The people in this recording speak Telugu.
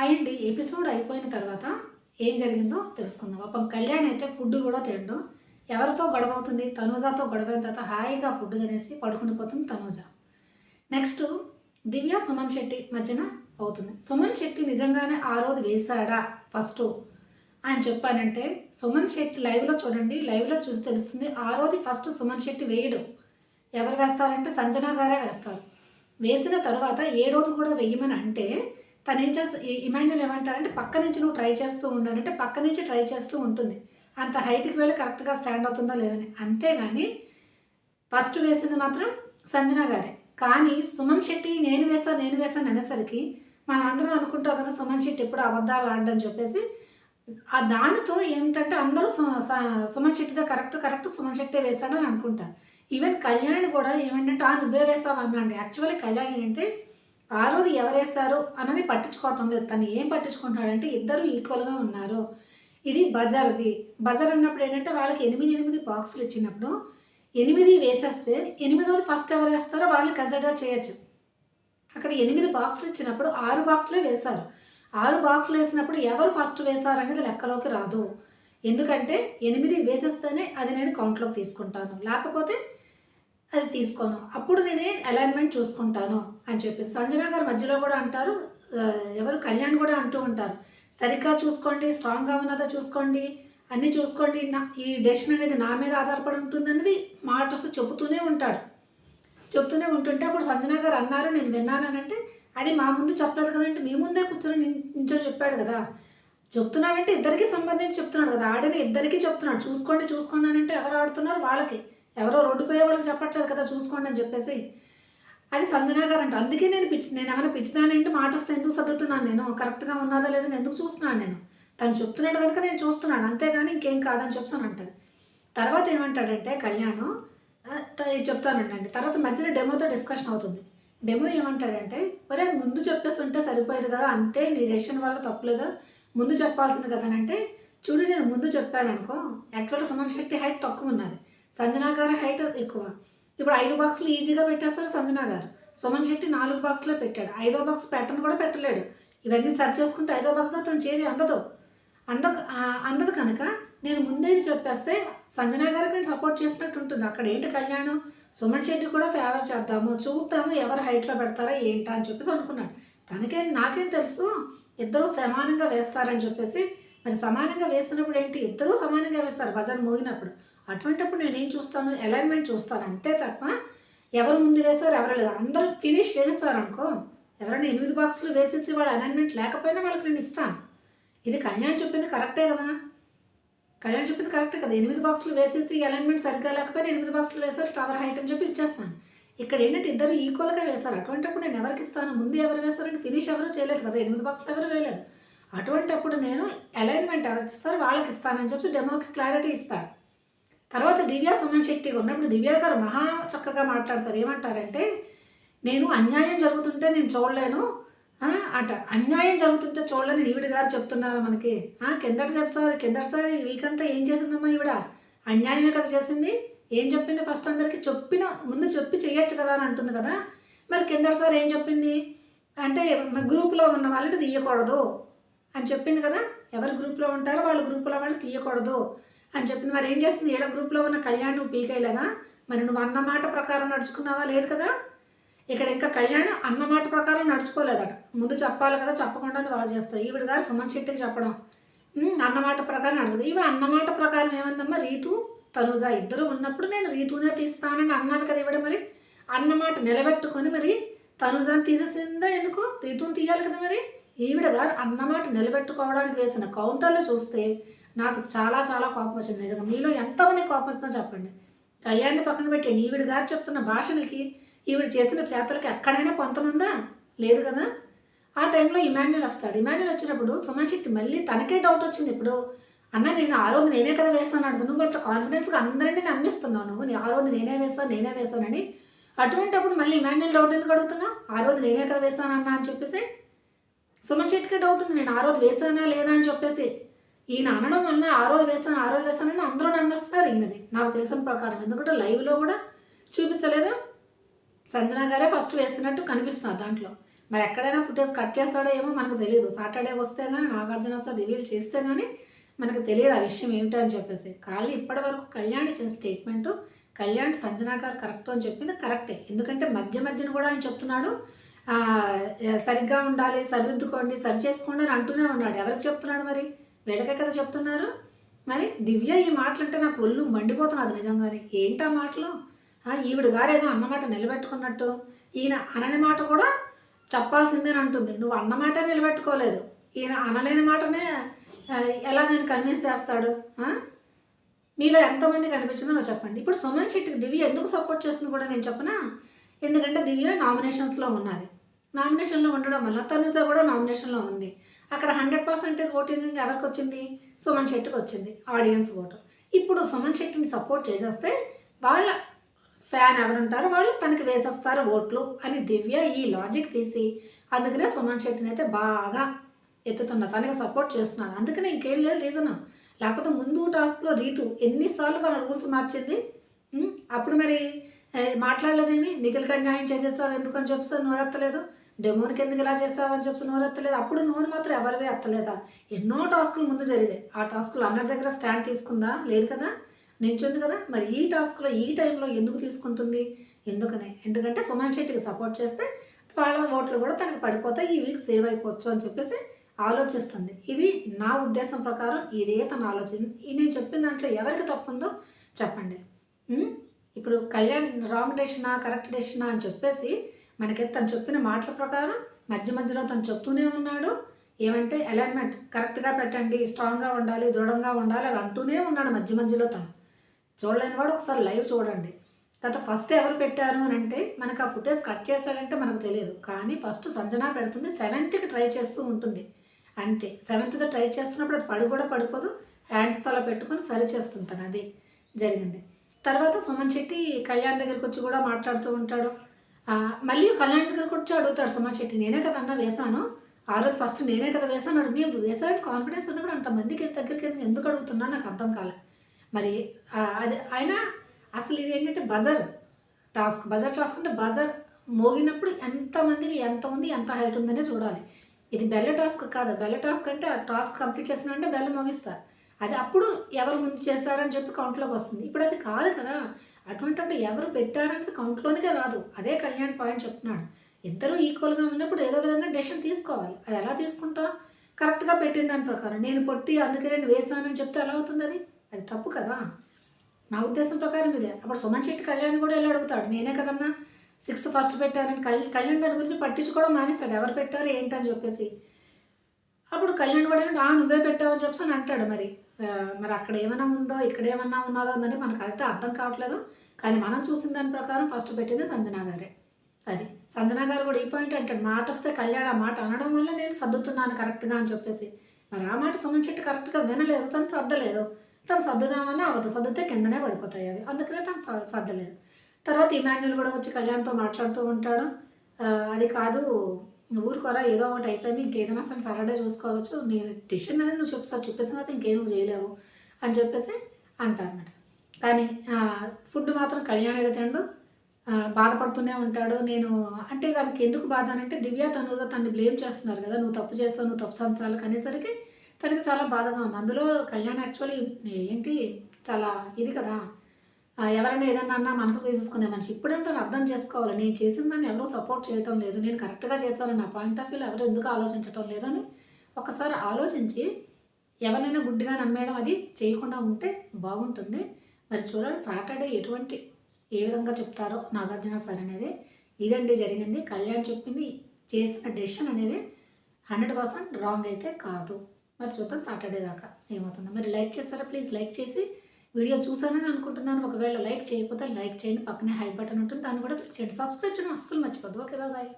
అయ్యండి ఎపిసోడ్ అయిపోయిన తర్వాత ఏం జరిగిందో తెలుసుకుందాం. పాపం కళ్యాణ్ అయితే ఫుడ్ కూడా తిండు. ఎవరితో గొడవ అవుతుంది? తనూజాతో గొడవ అయిన తర్వాత హాయిగా ఫుడ్ తినేసి పడుకుని పోతుంది తనూజ. నెక్స్ట్ దివ్య సుమన్ శెట్టి మధ్యన అవుతుంది సుమన్ శెట్టి నిజంగానే ఆ రోజు వేశాడా? ఫస్ట్ అని చెప్పానంటే సుమన్ శెట్టి లైవ్లో చూడండి లైవ్లో చూసి తెలుస్తుంది ఆ రోజు ఫస్ట్ సుమన్ శెట్టి వేయడు. ఎవరు వేస్తారంటే సంజన గారే వేస్తారు. వేసిన తర్వాత ఏడోది కూడా వేయమని అంటే తను ఏం చేస్తా ఇమాన్యుల్ ఏమంటారంటే పక్క నుంచి నువ్వు ట్రై చేస్తూ ఉండాలంటే పక్క నుంచి ట్రై చేస్తూ ఉంటుంది. అంత హైట్కి వెళ్ళి కరెక్ట్గా స్టాండ్ అవుతుందా లేదని అంతేగాని ఫస్ట్ వేసింది మాత్రం సంజన గారే. కానీ సుమన్ శెట్టి నేను వేసా నేను వేసాను అనేసరికి మనం అందరం అనుకుంటాం కదా సుమన్ శెట్టి ఎప్పుడు అబద్ధాలు ఆడని చెప్పేసి ఆ దానితో ఏంటంటే అందరూ సు- స- సుమన్ శెట్టిదే కరెక్ట్ కరెక్ట్ సుమన్ శెట్టే వేశాడని అనుకుంటారు ఈవెన్ కళ్యాణ్ కూడా ఏమంటే ఆ నువ్వే వేసావు అన్నాడు. యాక్చువల్లీ కళ్యాణ్ ఏంటంటే ఆ రోజు ఎవరేశారు అన్నది పట్టించుకోవటం లేదు. తను ఏం పట్టించుకుంటున్నాడంటే ఇద్దరు ఈక్వల్గా ఉన్నారు. ఇది బజార్ది. బజార్ అన్నప్పుడు ఏంటంటే వాళ్ళకి ఎనిమిది ఎనిమిది బాక్సులు ఇచ్చినప్పుడు ఎనిమిది వేసేస్తే ఎనిమిదోది ఫస్ట్ ఎవరు వేస్తారో వాళ్ళు కన్సిడర్ చేయొచ్చు. అక్కడ ఎనిమిది బాక్సులు ఇచ్చినప్పుడు ఆరు బాక్సులే వేశారు. ఆరు బాక్సులు వేసినప్పుడు ఎవరు ఫస్ట్ వేశారు అనేది లెక్కలోకి రాదు. ఎందుకంటే ఎనిమిది వేసేస్తేనే అది నేను కౌంట్లోకి తీసుకుంటాను. లేకపోతే అది తీసుకోను. అప్పుడు నేనే అలైన్మెంట్ చూసుకుంటాను అని చెప్పేసి. సంజన గారు మధ్యలో కూడా అంటారు ఎవరు కళ్యాణ్ కూడా అంటూ ఉంటారు. సరిగ్గా చూసుకోండి స్ట్రాంగ్గా ఉన్నదా చూసుకోండి అన్నీ చూసుకోండి నా ఈ డెసిషన్ అనేది నా మీద ఆధారపడి ఉంటుంది అనేది మాట చెబుతూనే ఉంటాడు. చెప్తూనే ఉంటుంటే అప్పుడు సంజన గారు అన్నారు నేను విన్నానంటే అది మా ముందు చెప్పలేదు కదంటే మీ ముందే కూర్చొని నించొని చెప్పాడు కదా. చెప్తున్నాడంటే ఇద్దరికి సంబంధించి చెప్తున్నాడు కదా. ఆడిన ఇద్దరికి చెప్తున్నాడు. చూసుకోండి చూసుకోండి అంటే ఎవరు ఆడుతున్నారు? వాళ్ళకి. ఎవరో రోడ్డు పోయే వాళ్ళకి చెప్పట్లేదు కదా చూసుకోండి అని చెప్పేసి. అది సంజన గారు అందుకే నేను పిచ్చి నేను ఏమైనా పిచ్చిదానంటే మాట వస్తే ఎందుకు చదువుతున్నాను నేను? కరెక్ట్గా ఉన్నదా లేదని ఎందుకు చూస్తున్నాను నేను? తను చెప్తున్నాడు కనుక నేను చూస్తున్నాను అంతేగాని ఇంకేం కాదని చెప్తాను అంటది. తర్వాత ఏమంటాడంటే కళ్యాణం చెప్తానండి. తర్వాత మధ్యలో డెమోతో డిస్కషన్ అవుతుంది. డెమో ఏమంటాడంటే మరి అది ముందు చెప్పేసి ఉంటే సరిపోయేది కదా అంతే నీ రేషన్ వల్ల తప్పులేదు. ముందు చెప్పాల్సింది కదా అని అంటే చూడు నేను ముందు చెప్పాను అనుకో యాక్చువల్గా సుమన్ శక్తి హైట్ తక్కువ ఉన్నది. సంజనా గారి హైట్ ఎక్కువ. ఇప్పుడు ఐదు బాక్సులు ఈజీగా పెట్టేస్తారు సంజనా గారు. సుమన్ శెట్టి నాలుగు బాక్స్లో పెట్టాడు. ఐదో బాక్స్ పెట్టను కూడా పెట్టలేడు. ఇవన్నీ సెర్చ్ చేసుకుంటే ఐదో బాక్స్లో తను చేది అందదు. అంద అందదు కనుక నేను ముందే చెప్పేస్తే సంజనా గారికి నేను సపోర్ట్ చేసినట్టు ఉంటుంది. అక్కడ ఏంటి కళ్యాణం? సుమన్ శెట్టి కూడా ఫేవర్ చేద్దాము. చూద్దాము ఎవరు హైట్లో పెడతారా ఏంటా అని చెప్పేసి అనుకున్నాడు. తనకేం నాకేం తెలుసు? ఇద్దరు సమానంగా వేస్తారని చెప్పేసి. మరి సమానంగా వేసినప్పుడు ఏంటి? ఇద్దరూ సమానంగా వేస్తారు. భజన మోగినప్పుడు. అటువంటిప్పుడు నేను చూస్తాను? అలైన్మెంట్ చూస్తాను. అంతే తప్ప ఎవరు ముందు వేశారు ఎవరు లేదు. అందరూ ఫినిష్ చేసేసారు అనుకో ఎవరైనా ఎనిమిది బాక్సులు వేసేసి వాళ్ళ అలైన్మెంట్ లేకపోయినా వాళ్ళకి నేను ఇస్తాను. ఇది కళ్యాణ్ చెప్పింది కరెక్టే కదా? కళ్యాణ్ చెప్పింది కరెక్టే కదా? ఎనిమిది బాక్సులు వేసేసి అలైన్మెంట్ సరిగ్గా లేకపోయినా ఎనిమిది బాక్సులు వేశారు టవర్ హైట్ అని చెప్పి ఇచ్చేస్తాను. ఇక్కడ ఏంటంటే ఇద్దరు ఈక్వల్గా వేశారు. అటువంటిప్పుడు నేను ఎవరికి ఇస్తాను? ముందు ఎవరు వేశారంటే ఫినిష్ ఎవరు చేయలేదు కదా? ఎనిమిది బాక్సులు ఎవరు వేయలేదు? అటువంటిప్పుడు నేను అలైన్మెంట్ ఎవరికి ఇస్తారు? వాళ్ళకి ఇస్తానని చెప్పి డెమోకి క్లారిటీ ఇస్తాడు. తర్వాత దివ్య సుమన్ శక్తిగా ఉన్నప్పుడు దివ్య గారు మహా చక్కగా మాట్లాడతారు. ఏమంటారంటే నేను అన్యాయం జరుగుతుంటే నేను చూడలేను. అంట అట. అన్యాయం జరుగుతుంటే చూడలేని ఈవిడ గారు చెప్తున్నారు మనకి. కిందటి సేపు సార్ కిందటి సారి వీక్ అంతా ఏం చేసిందమ్మా ఈవిడ? అన్యాయమే కదా చేసింది. ఏం చెప్పింది ఫస్ట్ అందరికి? చెప్పిన ముందు చెప్పి చేయొచ్చు కదా అని అంటుంది కదా. మరి కిందటి సార్ ఏం చెప్పింది? అంటే గ్రూప్లో ఉన్న వాళ్ళని తీయకూడదు అని చెప్పింది కదా. ఎవరి గ్రూప్లో ఉంటారో వాళ్ళ గ్రూప్లో వాళ్ళు తీయకూడదు. అని చెప్పింది. మరి ఏం చేసింది ఏడో గ్రూప్లో ఉన్న కళ్యాణ్ నువ్వు పీకేయలేదా మరి నువ్వు అన్నమాట ప్రకారం నడుచుకున్నావా? లేదు కదా? ఇక్కడ ఇంకా కళ్యాణ్ అన్నమాట ప్రకారం నడుచుకోలేదట. ముందు చెప్పాలి కదా చెప్పకుండా నువ్వు అలా చేస్తావు. ఈవిడ గారు సుమన్ శెట్టికి చెప్పడం. అన్నమాట ప్రకారం నడుచుకో. ఇవి అన్నమాట ప్రకారం ఏమందమ్మా? రీతు తనుజ ఇద్దరు ఉన్నప్పుడు నేను రీతునే తీస్తానని అన్నది కదా ఇవిడ మరి. అన్నమాట నిలబెట్టుకొని మరి తనుజాని తీసేసిందా ఎందుకు? రీతుని తీయాలి కదా మరి. ఈవిడ గారు అన్నమాట నిలబెట్టుకోవడానికి వేసిన కౌంటర్లో చూస్తే నాకు చాలా చాలా కోపం వచ్చింది. నిజంగా మీలో ఎంతమంది కోపం వచ్చిందో చెప్పండి. కళ్యాణ్ని పక్కన పెట్టండి ఈవిడ గారు చెప్తున్న భాషలకి ఈవిడ చేసిన చేపలకి ఎక్కడైనా పొంతనుందా లేదు కదా? ఆ టైంలో ఇమాన్యుల్ వస్తాడు. ఇమాన్యుల్ వచ్చినప్పుడు సుమన్ శెట్టి మళ్ళీ తనకే డౌట్ వచ్చింది. ఇప్పుడు అన్న నేను ఆ రోజు నేనే కదా వేసాను అడుగు నువ్వు అంత కాన్ఫిడెన్స్గా అందరినీ నమ్మిస్తున్నావు. నువ్వు ఆ రోజు నేనే వేసాను నేనే వేసానని అటువంటిప్పుడు మళ్ళీ ఇమాన్యుల్ డౌట్ ఎందుకు అడుగుతున్నావు? ఆ రోజు నేనే కదా వేసానన్నా అని చెప్పేసి సుమన్ శెట్టికి డౌట్ ఉంది. నేను ఆ రోజు వేసానా లేదా అని చెప్పేసి. ఈయన అనడం వల్ల ఆ రోజు వేసాను ఆ రోజు వేసానని అందరూ నమ్మేస్తారు ఈయనది. నాకు తెలిసిన ప్రకారం. ఎందుకంటే లైవ్లో కూడా చూపించలేదు. సంజన గారే ఫస్ట్ వేసినట్టు కనిపిస్తున్నారు దాంట్లో. మరి ఎక్కడైనా ఫుటేజ్ కట్ చేస్తాడో ఏమో మనకు తెలియదు. సాటర్డే వస్తే కానీ నాగార్జున సార్ రివీల్ చేస్తే కానీ మనకు తెలియదు ఆ విషయం ఏమిటో అని చెప్పేసి. ఖాళీ ఇప్పటి వరకు కళ్యాణ్ ఇచ్చిన స్టేట్మెంటు కళ్యాణ్ సంజనా గారు కరెక్ట్ అని చెప్పింది కరెక్టే ఎందుకంటే మధ్య మధ్యన కూడా ఆయన చెప్తున్నాడు సరిగ్గా ఉండాలి సరిదిద్దుకోండి సరి చేసుకోండి అని అంటూనే ఉన్నాడు. ఎవరికి చెప్తున్నాడు మరి? వీళ్ళకే కదా చెప్తున్నారు. మరి దివ్య ఈ మాటలు అంటే నాకు ఒళ్ళు మండిపోతున్నది నిజంగానే. ఏంటా మాటలు? ఈవిడ గారు ఏదో అన్నమాట నిలబెట్టుకున్నట్టు. ఈయన అనని మాట కూడా చెప్పాల్సిందేని అంటుంది. నువ్వు అన్నమాట నిలబెట్టుకోలేదు. ఈయన అనలేని మాటనే ఎలా నేను కన్విన్స్ చేస్తాడు? మీలో ఎంతమంది కనిపించిందో నాకు చెప్పండి. ఇప్పుడు సుమన్ శెట్టికి దివ్య ఎందుకు సపోర్ట్ చేస్తుంది కూడా నేను చెప్పనా? ఎందుకంటే దివ్య నామినేషన్స్లో ఉన్నది. నామినేషన్లో ఉండడం వల్ల తనుజ కూడా నామినేషన్లో ఉంది. అక్కడ హండ్రెడ్ పర్సెంటేజ్ ఓటింగ్ ఎవరికి వచ్చింది సుమన్ శెట్టికి వచ్చింది ఆడియన్స్ ఓటు. ఇప్పుడు సుమన్ శెట్టిని సపోర్ట్ చేసేస్తే వాళ్ళ ఫ్యాన్ ఎవరుంటారో? వాళ్ళు తనకి వేసేస్తారు ఓట్లు అని దివ్య ఈ లాజిక్ తీసి అందుకనే సుమన్ శెట్టిని అయితే బాగా ఎత్తుతున్నా తనకి సపోర్ట్ చేస్తున్నాను అందుకనే ఇంకేం లేదు రీజన్. లేకపోతే ముందు టాస్క్లో రీతు ఎన్నిసార్లు తన రూల్స్ మార్చింది? అప్పుడు మరి మాట్లాడలేదేమి? నిఖిల్కి న్యాయం చేసేసావు ఎందుకని చెప్పి నోరెత్తలేదు డెమోన్కి ఎందుకు ఇలా చేసావు అని చెప్పి నోరెత్తలేదు అప్పుడు నోరు మాత్రం ఎవరివే ఎత్తలేదా? ఎన్నో టాస్కులు ముందు జరిగాయి. ఆ టాస్కులు అందరి దగ్గర స్టాండ్ తీసుకుందా? లేదు కదా? నించుంది కదా? మరి ఈ టాస్క్లో ఈ టైంలో ఎందుకు తీసుకుంటుంది? ఎందుకనే? ఎందుకంటే సుమన్ శెట్టికి సపోర్ట్ చేస్తే వాళ్ళ ఓట్లు కూడా తనకి పడిపోతాయి. ఈ వీక్ సేవ్ అయిపోవచ్చు అని చెప్పేసి ఆలోచిస్తుంది. ఇది నా ఉద్దేశం ప్రకారం ఇదే తన ఆలోచన. నేను చెప్పిన దాంట్లో ఎవరికి తప్పు ఉందో చెప్పండి ఇప్పుడు కళ్యాణ్ రాంగ్ డెసిషనా కరెక్ట్ డెసిషనా అని చెప్పేసి మనకి తను చెప్పిన మాటల ప్రకారం మధ్య మధ్యలో తను చెప్తూనే ఉన్నాడు. ఏమంటే అలైన్మెంట్ కరెక్ట్గా పెట్టండి స్ట్రాంగ్గా ఉండాలి దృఢంగా ఉండాలి అని అంటూనే ఉన్నాడు మధ్య మధ్యలో తను. చూడలేని వాడు ఒకసారి లైవ్ చూడండి. తర్వాత ఫస్ట్ ఎవరు పెట్టారు అని అంటే మనకు ఆ ఫుటేజ్ కట్ చేశాడంటే మనకు తెలియదు. కానీ ఫస్ట్ సంజన పెడుతుంది సెవెంత్కి ట్రై చేస్తూ ఉంటుంది. అంతే. సెవెంత్తో ట్రై చేస్తున్నప్పుడు అది పడి కూడా పడిపోదు. హ్యాండ్స్ తల పెట్టుకొని సరి చేస్తుంటాను. అది జరిగింది. తర్వాత సుమన్ శెట్టి కళ్యాణ్ దగ్గరికి వచ్చి కూడా మాట్లాడుతూ ఉంటాడు. మళ్ళీ కళ్యాణ్ దగ్గరకు వచ్చి అడుగుతాడు సుమన్ శెట్టి నేనే కదా అన్న వేశాను. ఆ రోజు ఫస్ట్ నేనే కదా వేశాను. అడుగు నేను వేసాడు కాన్ఫిడెన్స్ ఉన్నప్పుడు అంతమందికి దగ్గరికి ఎందుకు- ఎందుకు అడుగుతున్నా? నాకు అర్థం కాలే. మరి అది ఆయన అసలు ఇది ఏంటంటే బజర్ టాస్క్. బజర్ టాస్క్ అంటే బజర్ మోగినప్పుడు ఎంతమందికి ఎంత ఉంది ఎంత హైట్ ఉందనే చూడాలి. ఇది బెల్ల టాస్క్ కాదు. బెల్ల టాస్క్ అంటే ఆ టాస్క్ కంప్లీట్ చేసిన అంటే బెల్ల మోగిస్తారు. అది అప్పుడు ఎవరు ముందు చేశారని చెప్పి కౌంట్లోకి వస్తుంది. ఇప్పుడు అది కాదు కదా. అటువంటిప్పుడు ఎవరు పెట్టారనేది కౌంట్లోనికే రాదు. అదే కళ్యాణ్ పాయింట్ చెప్తున్నాడు. ఇద్దరు ఈక్వల్గా ఉన్నప్పుడు ఏదో విధంగా డెసిషన్ తీసుకోవాలి. అది ఎలా తీసుకుంటా? కరెక్ట్గా పెట్టిన దాని ప్రకారం. నేను పొట్టి అందుకే నేను వేసానని చెప్తే ఎలా అవుతుంది అది? అది తప్పు కదా. నా ఉద్దేశం ప్రకారం ఇదే. అప్పుడు సుమన్ శెట్టి కళ్యాణ్ కూడా వెళ్ళి అడుగుతాడు. నేనే కదన్నా? సిక్స్త్ ఫస్ట్ పెట్టానని కళ్యాణ్ కళ్యాణ్ దాని గురించి పట్టించుకోవడం మానేశాడు. ఎవరు పెట్టారు ఏంటని చెప్పేసి. అప్పుడు కళ్యాణ్ కూడా ఏంటంటే, ఆ నువ్వే పెట్టావని చెప్పి అని అంటాడు మరి. మరి అక్కడ ఏమైనా ఉందో ఇక్కడ ఏమన్నా ఉన్నదో మరి మనకు అయితే అర్థం కావట్లేదు. కానీ మనం చూసిన దాని ప్రకారం ఫస్ట్ పెట్టింది సంజనా గారే. అది. సంజనా గారు కూడా ఈ పాయింట్ అంటాడు మాట వస్తే కళ్యాణ మాట అనడం వల్ల నేను సర్దుతున్నాను కరెక్ట్గా అని చెప్పేసి. మరి ఆ మాట సుమన్ చెట్టు కరెక్ట్గా వినలేదు. తను సర్దలేదు. తను సర్దుదామని అవ్వదు సర్దితే కిందనే పడిపోతాయి అవి. అందుకనే తను స- సర్దలేదు. తర్వాత ఇమాన్యుల్ కూడా వచ్చి కళ్యాణ్తో మాట్లాడుతూ ఉంటాడు. అది కాదు ఊరుకోరా ఏదో ఒకటి అయిపోయింది ఇంకేదైనా సరే సాటర్డే చూసుకోవచ్చు. నీ డిసిషన్ అనేది నువ్వు చెప్తా చూపిస్తున్న తర్వాత ఇంకేం నువ్వు చేయలేవు అని చెప్పేసి అంటారనమాట కానీ ఫుడ్ మాత్రం కళ్యాణ్ ఏదో తినడు. బాధపడుతూనే ఉంటాడు. నేను అంటే దానికి ఎందుకు బాధ అని అంటే దివ్య తనుజ తనని బ్లేమ్ చేస్తున్నారు కదా. నువ్వు తప్పు చేస్తావు నువ్వు తప్పు సంచాలకు అనేసరికి తనకి చాలా బాధగా ఉంది. అందులో కళ్యాణ్ యాక్చువల్లీ ఏంటి? చాలా ఇది కదా. ఎవరైనా ఏదన్నా అన్నా మనసుకు తీసుకునే మనిషి. ఇప్పుడంతా అర్థం చేసుకోవాలి. నేను చేసిన దాన్ని ఎవరూ సపోర్ట్ చేయటం లేదు. నేను కరెక్ట్గా చేశాను నా పాయింట్ ఆఫ్ వ్యూలో ఎవరు ఎందుకు ఆలోచించటం లేదని ఒకసారి ఆలోచించి ఎవరినైనా గుడ్డిగా నమ్మేయడం అది చేయకుండా ఉంటే బాగుంటుంది. మరి చూడాలి సాటర్డే ఎటువంటి ఏ విధంగా చెప్తారో నాగార్జున సార్ అనేది. ఇదండి జరిగింది. కళ్యాణ్ చెప్పింది చేసిన డెసిషన్ అనేది హండ్రెడ్ పర్సెంట్ రాంగ్ అయితే కాదు. మరి చూద్దాం సాటర్డే దాకా ఏమవుతుందో. మరి లైక్ చేస్తారా? ప్లీజ్ లైక్ చేసి వీడియో చూసానని అనుకుంటున్నాను. ఒకవేళ లైక్ చేయకపోతే లైక్ చేయండి. పక్కనే హై బటన్ ఉంటుంది. దాన్ని కూడా క్లిక్ చేయండి. సబ్స్క్రైబ్ చేయడం అస్సలు మర్చిపోద్దు. Okay bye.